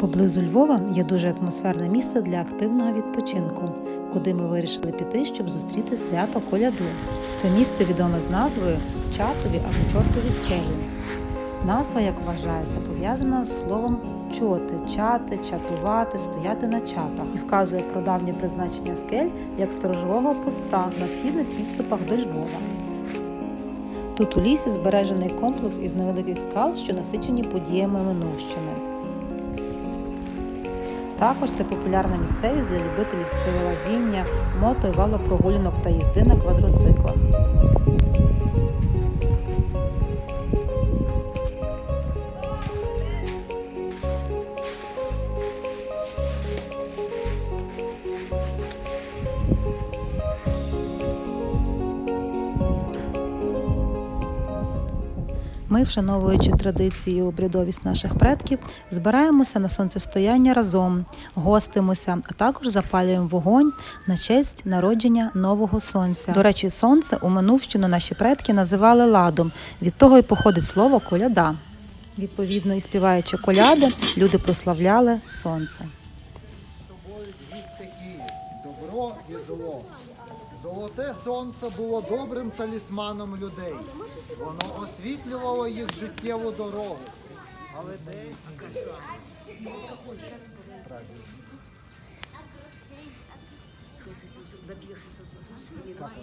Поблизу Львова є дуже атмосферне місце для активного відпочинку, куди ми вирішили піти, щоб зустріти свято коляди. Це місце відоме з назвою Чатові або Чортові скелі. Назва, як вважається, пов'язана з словом чоти, чати, чатувати, стояти на чатах і вказує про давнє призначення скель як сторожового поста на східних підступах до Львова. Тут у лісі збережений комплекс із невеликих скал, що насичені подіями минувщини. Також це популярна місцевість для любителів скелелазіння, мото і велопрогулянок та їзди на квадроциклах. Ми, вшановуючи традиції і обрядовість наших предків, збираємося на сонцестояння разом, гостимося, а також запалюємо вогонь на честь народження нового сонця. До речі, сонце у минувщину наші предки називали ладом. Від того й походить слово коляда. Відповідно, і співаючи коляди, люди прославляли сонце. собою дві стихії добро і зло. Золоте сонце було добрим талісманом людей. Воно освітлювало їх життєву дорогу. Але десь